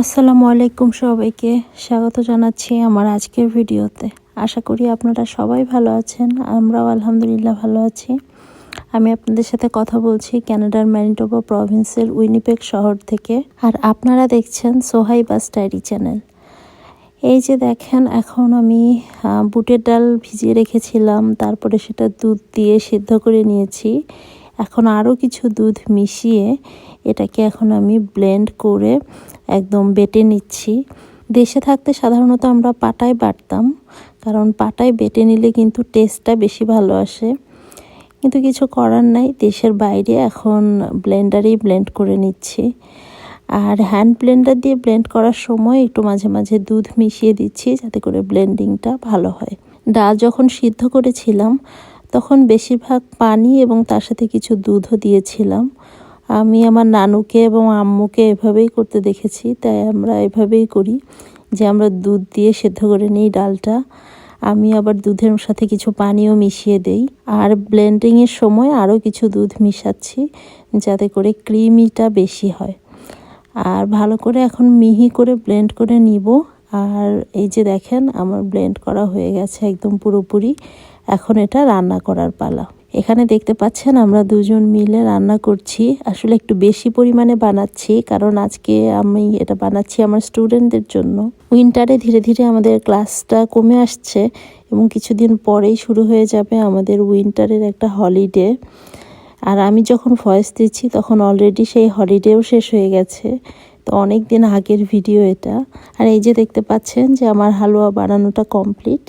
আসসালামু আলাইকুম সবাইকে। স্বাগত জানাচ্ছি আমার আজকের ভিডিওতে। আশা করি আপনারা সবাই ভালো আছেন, আমরাও আলহামদুলিল্লাহ ভালো আছি। আমি আপনাদের সাথে কথা বলছি ক্যানাডার ম্যানিটোবা প্রভিন্সের উইনিপেক শহর থেকে। আর আপনারা দেখছেন সোহাইবা স্টাডি চ্যানেল। এই যে দেখেন, এখন আমি বুটের ডাল ভিজিয়ে রেখেছিলাম, তারপরে সেটা দুধ দিয়ে সিদ্ধ করে নিয়েছি। এখন আরও কিছু দুধ মিশিয়ে এটাকে এখন আমি ব্লেন্ড করে একদম বেটে নিচ্ছি। দেশে থাকতে সাধারণত আমরা পাটায় বাটতাম, কারণ পাটায় বেটে নিলে কিন্তু টেস্টটা বেশি ভালো আসে। কিন্তু কিছু করার নাই, দেশের বাইরে এখন ব্লেন্ডারেই ব্লেন্ড করে নিচ্ছি। আর হ্যান্ড ব্লেন্ডার দিয়ে ব্লেন্ড করার সময় একটু মাঝে মাঝে দুধ মিশিয়ে দিচ্ছি, যাতে করে ব্লেন্ডিংটা ভালো হয়। ডাল যখন সিদ্ধ করেছিলাম তখন বেশিরভাগ পানি এবং তার সাথে কিছু দুধও দিয়েছিলাম। আমি আমার নানুকে এবং আম্মুকে এভাবেই করতে দেখেছি, তাই আমরা এভাবেই করি যে আমরা দুধ দিয়ে সেদ্ধ করে নিই ডালটা। আমি আবার দুধের সাথে কিছু পানিও মিশিয়ে দেই। আর ব্লেন্ডিংয়ের সময় আরও কিছু দুধ মিশাচ্ছি যাতে করে ক্রিমিটা বেশি হয়। আর ভালো করে এখন মিহি করে ব্লেন্ড করে নিব। আর এই যে দেখেন, আমার ব্লেন্ড করা হয়ে গেছে একদম পুরোপুরি। এখন এটা রান্না করার পালা। এখানে দেখতে পাচ্ছেন আমরা দুজন মিলে রান্না করছি। আসলে একটু বেশি পরিমাণে বানাচ্ছি, কারণ আজকে আমি এটা বানাচ্ছি আমার স্টুডেন্টদের জন্য। উইন্টারে ধীরে ধীরে আমাদের ক্লাসটা কমে আসছে এবং কিছুদিন পরেই শুরু হয়ে যাবে আমাদের উইন্টারের একটা হলিডে। আর আমি যখন ভয়েস দিচ্ছি, তখন অলরেডি সেই হলিডেও শেষ হয়ে গেছে। তো অনেক দিন আগের ভিডিও এটা। আর এই যে দেখতে পাচ্ছেন যে আমার হালুয়া বানানোটা কমপ্লিট।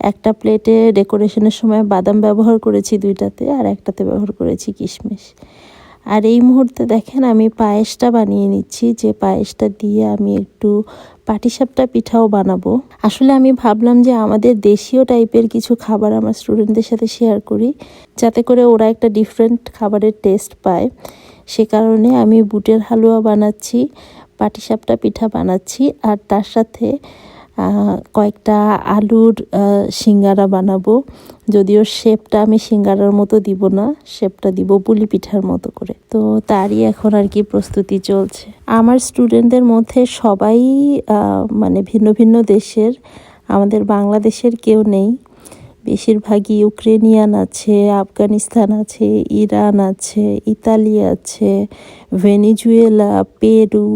একটা প্লেটে ডেকোরেশনের সময় বাদাম ব্যবহার করেছি দুইটাতে আর একটাতে ব্যবহার করেছি কিশমিশ। আর এই মুহূর্তে দেখেন আমি পায়েসটা বানিয়ে নিচ্ছি, যে পায়েসটা দিয়ে আমি একটু পাটিসাপটা পিঠাও বানাবো। আসলে আমি ভাবলাম যে আমাদের দেশীয় টাইপের কিছু খাবার আমার স্টুডেন্টদের সাথে শেয়ার করি, যাতে করে ওরা একটা ডিফারেন্ট খাবারের টেস্ট পায়। সে কারণে আমি বুটের হালুয়া বানাচ্ছি, পাটিসাপটা পিঠা বানাচ্ছি, আর তার সাথে কয়েকটা আলুর সিঙ্গারা বানাবো। যদিও শেপটা আমি সিঙ্গারার মতো দিব না, শেপটা দিব পুলি পিঠার মতো করে। তো তারই এখন আর কি প্রস্তুতি চলছে। আমার স্টুডেন্টদের মধ্যে সবাই মানে ভিন্ন ভিন্ন দেশের, আমাদের বাংলাদেশের কেউ নেই। বেশিরভাগই ইউক্রেনিয়ান আছে, আফগানিস্তান আছে, ইরান আছে, ইতালি আছে, ভেনিজুয়েলা, পেরু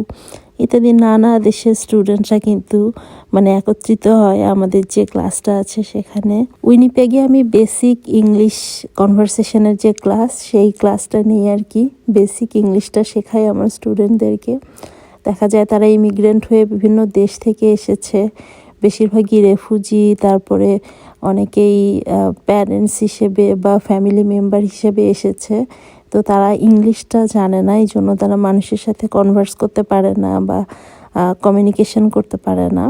ইত্যাদি নানা দেশের স্টুডেন্টরা কিন্তু মানে একত্রিত হয় আমাদের যে ক্লাসটা আছে সেখানে। উইনিপেগে আমি বেসিক ইংলিশ কনভারসেশনের যে ক্লাস সেই ক্লাসটা নিয়ে আর কি বেসিক ইংলিশটা শেখাই আমার স্টুডেন্টদেরকে দেখা যায় তারা ইমিগ্রেন্ট হয়ে বিভিন্ন দেশ থেকে এসেছে। বেশিরভাগই রেফুজি তারপরে অনেকেই প্যারেন্টস হিসেবে বা ফ্যামিলি মেম্বার হিসেবে এসেছে। তো তারা ইংলিশটা জানে না এই জন্য তারা মানুষের সাথে কনভার্স করতে পারে না বা কমিউনিকেশন করতে পারে না।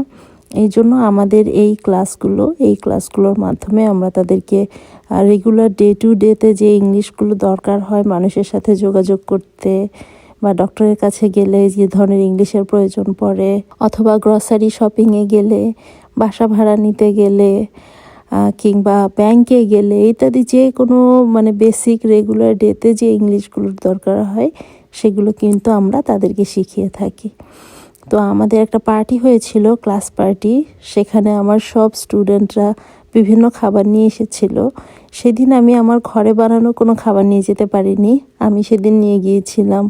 এই জন্য আমাদের এই ক্লাসগুলো এই ক্লাসগুলোর মাধ্যমে আমরা তাদেরকে রেগুলার ডে টু ডেতে যে ইংলিশগুলো দরকার হয় মানুষের সাথে যোগাযোগ করতে বা ডক্টরের কাছে গেলে যে ধরনের ইংলিশের প্রয়োজন পড়ে, অথবা গ্রসারি শপিংয়ে গেলে, বাসা ভাড়া নিতে গেলে কিংবা ব্যাংকে গেলে ইত্যাদি যে কোনো মানে বেসিক রেগুলার ডেতে যে ইংলিশগুলোর দরকার হয়, সেগুলো কিন্তু আমরা তাদেরকে শিখিয়ে থাকি। তো আমাদের একটা পার্টি হয়েছিল ক্লাস পার্টি সেখানে আমার সব স্টুডেন্টরা বিভিন্ন খাবার নিয়ে এসেছিল। সেদিন আমি আমার ঘরে বানানো কোনো খাবার নিয়ে যেতে পারিনি, আমি সেদিন নিয়ে গিয়েছিলাম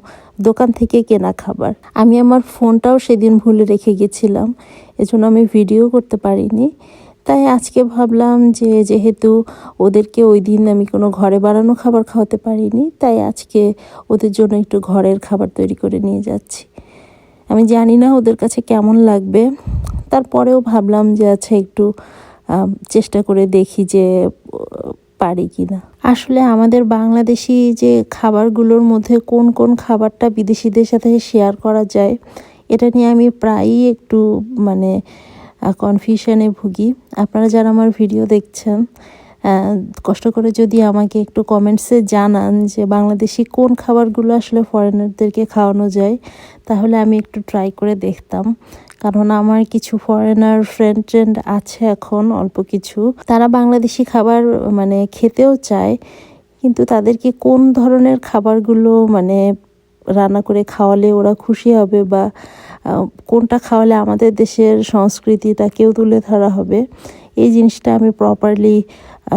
দোকান থেকে কেনা খাবার। আমি আমার ফোনটাও সেদিন ভুলে রেখে গেছিলাম, এজন্য আমি ভিডিও করতে পারিনি। তাই আজকে ভাবলাম যে যেহেতু ওদেরকে ওই দিন আমি কোনো ঘরে বানানো খাবার খাওয়াতে পারিনি, তাই আজকে ওদের জন্য একটু ঘরের খাবার তৈরি করে নিয়ে যাচ্ছি। আমি জানি না ওদের কাছে কেমন লাগবে। তারপরেও ভাবলাম যে আচ্ছা একটু চেষ্টা করে দেখি যে পারি কি না আসলে আমাদের বাংলাদেশি যে খাবারগুলোর মধ্যে কোন কোন খাবারটা বিদেশিদের সাথে শেয়ার করা যায়, এটা নিয়ে আমি প্রায়ই একটু মানে কনফিউশনে ভুগি। আপনারা যারা আমার ভিডিও দেখছেন কষ্ট করে যদি আমাকে একটু কমেন্টসে জানান যে বাংলাদেশি কোন খাবারগুলো আসলে ফরেনারদেরকে খাওয়ানো যায়, তাহলে আমি একটু ট্রাই করে দেখতাম। কারণ আমার কিছু ফরেনার ফ্রেন্ড ট্রেন্ড আছে এখন, অল্প কিছু। তারা বাংলাদেশি খাবার মানে খেতেও চায়, কিন্তু তাদেরকে কোন ধরনের খাবারগুলো মানে রান্না করে খাওয়ালে ওরা খুশি হবে বা কোনটা খাওয়ালে আমাদের দেশের সংস্কৃতিটা কেউ তুলে ধরা হবে? এই জিনিসটা আমি প্রপারলি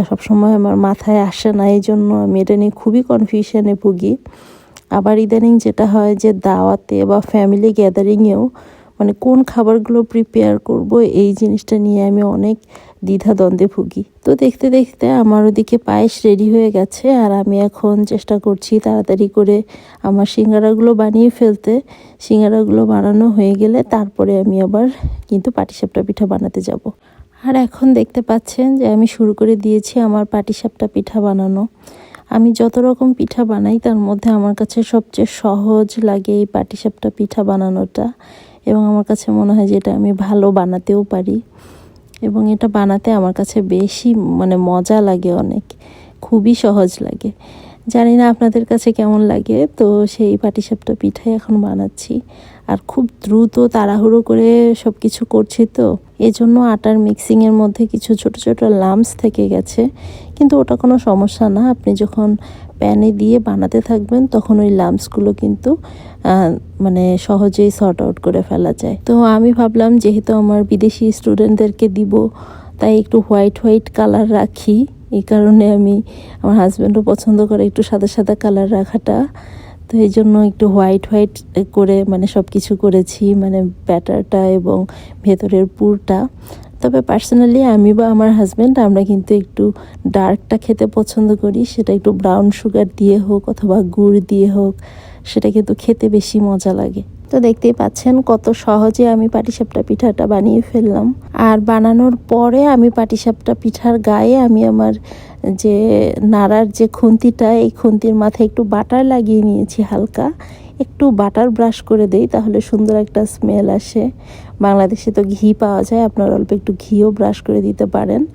সবসময় আমার মাথায় আসে না, এই জন্য আমি এটা নিয়ে খুবই কনফিউশনে ভুগি। আবার ইদানিং যেটা হয় যে দাওয়াতে বা ফ্যামিলি গ্যাদারিংয়েও মানে কোন খাবারগুলো প্রিপেয়ার করব, এই জিনিসটা নিয়ে আমি অনেক দ্বিধাদ্বন্দ্বে ভুগি। তো দেখতে দেখতে আমার ওদিকে পায়েস রেডি হয়ে গেছে, আর আমি এখন চেষ্টা করছি তাড়াতাড়ি করে আমার সিঙ্গারাগুলো বানিয়ে ফেলতে। সিঙ্গারাগুলো বানানো হয়ে গেলে তারপরে আমি আবার কিন্তু পাটিসাপটা পিঠা বানাতে যাব। আর এখন দেখতে পাচ্ছেন যে আমি শুরু করে দিয়েছি আমার পাটিসাপটা পিঠা বানানো। আমি যত রকম পিঠা বানাই তার মধ্যে আমার কাছে সবচেয়ে সহজ লাগে এই পাটিসাপটা পিঠা বানানোটা। এবং আমার কাছে মনে হয় যে এটা আমি ভালো বানাতেও পারি। এবং এটা বানাতে আমার কাছে বেশি মানে মজা লাগে অনেক, খুবই সহজ লাগে। জানি না আপনাদের কাছে কেমন লাগে, তো সেই পাটিসাপটা পিঠাই এখন বানাচ্ছি। আর খুব দ্রুত তাড়াহুড়ো করে সব কিছু করছি তো। এজন্য আটার মিক্সিংয়ের মধ্যে কিছু ছোট ছোট লাম্পস থেকে গেছে। কিন্তু ওটা কোনো সমস্যা না, আপনি যখন প্যানে দিয়ে বানাতে থাকবেন, তখন ওই লাম্পসগুলো কিন্তু মানে সহজেই সর্ট আউট করে ফেলা যায়। তো আমি ভাবলাম, যেহেতু আমার বিদেশি স্টুডেন্টদেরকে দিব, তাই একটু হোয়াইট হোয়াইট কালার রাখি। এই কারণে আমি, আমার হাজব্যান্ডও পছন্দ করে একটু সাদা সাদা কালার রাখাটা। তো এই জন্য একটু হোয়াইট হোয়াইট করে মানে সব কিছু করেছি মানে ব্যাটারটা এবং ভেতরের পুরটা। তবে পার্সোনালি আমি বা আমার হাজব্যান্ড আমরা কিন্তু একটু ডার্কটা খেতে পছন্দ করি, সেটা একটু ব্রাউন সুগার দিয়ে হোক অথবা গুড় দিয়ে হোক, সেটা কিন্তু খেতে বেশি মজা লাগে। তো দেখতেই পাচ্ছেন কত সহজে আমি পাটিসাপটা পিঠাটা বানিয়ে ফেললাম। আর বানানোর পরে আমি পাটিসাপটা পিঠার গায়ে আমি আমার যে নাড়ার যে খুন্তিটা, এই খুন্তির মাথায় একটু বাটার লাগিয়ে নিয়েছি হালকা। একটু বাটার ব্রাশ করে দেই, তাহলে সুন্দর একটা স্মেল আসে। বাংলাদেশে তো ঘি পাওয়া যায়, আপনারা অল্প একটু ঘিও ব্রাশ করে দিতে পারেন।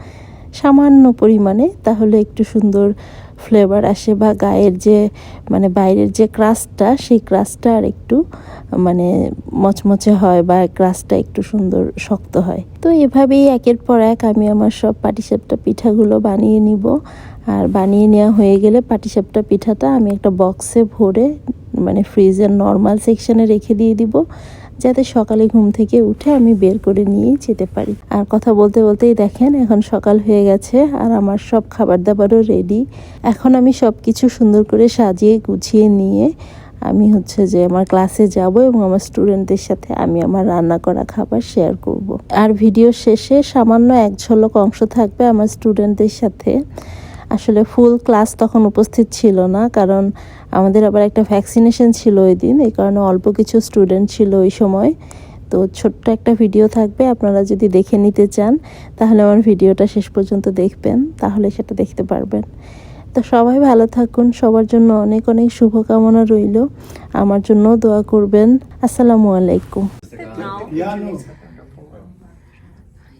সামান্য পরিমাণে, তাহলে একটু সুন্দর ফ্লেভার আসে বা গায়ের যে মানে বাইরের যে ক্রাস্টটা সেই ক্রাস্টটা আর একটু মানে মচমচে হয় বা ক্রাস্টটা একটু সুন্দর শক্ত হয়। তো এভাবেই একের পর এক আমি আমার সব পাটিসাপটা পিঠাগুলো বানিয়ে নিব। আর বানিয়ে নেওয়া হয়ে গেলে পাটিসাপটা পিঠাটা আমি একটা বক্সে ভরে মানে ফ্রিজের নর্মাল সেকশানে রেখে দিয়ে দিব। যাতে সকালে ঘুম থেকে উঠে আমি বের করে নিয়ে যেতে পারি। আর কথা বলতে বলতেই দেখেন, এখন সকাল হয়ে গেছে আর আমার সব খাবার দাবারও রেডি এখন আমি সব কিছু সুন্দর করে সাজিয়ে গুছিয়ে নিয়ে আমি হচ্ছে যে আমার ক্লাসে যাব এবং আমার স্টুডেন্টদের সাথে আমি আমার রান্না করা খাবার শেয়ার করব। আর ভিডিও শেষে সামান্য এক ঝলক অংশ থাকবে আমার স্টুডেন্টদের সাথে। আসলে ফুল ক্লাস তখন উপস্থিত ছিল না কারণ আমাদের আবার একটা ভ্যাকসিনেশন ছিল ওই দিন এই কারণে অল্প কিছু স্টুডেন্ট ছিল ওই সময় তো ছোট্ট একটা ভিডিও থাকবে আপনারা যদি দেখে নিতে চান তাহলে আমার ভিডিওটা শেষ পর্যন্ত দেখবেন তাহলে সেটা দেখতে পারবেন তো সবাই ভালো থাকুন সবার জন্য অনেক অনেক শুভকামনা রইল আমার জন্য দোয়া করবেন আসসালামু আলাইকুম.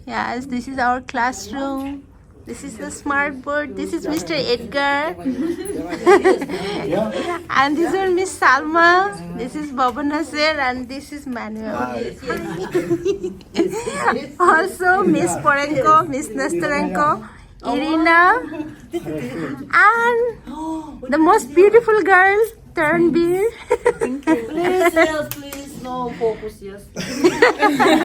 Yes, this is our classroom. This is the smart board. This is Mr. Edgar. And this is Miss Salma. This is Baba Nasir and this is Manuel. also Miss Porenko, Miss Nestarenko, Irina, and the most beautiful girl, Taranbir. Please, yes, please, no focus, yes.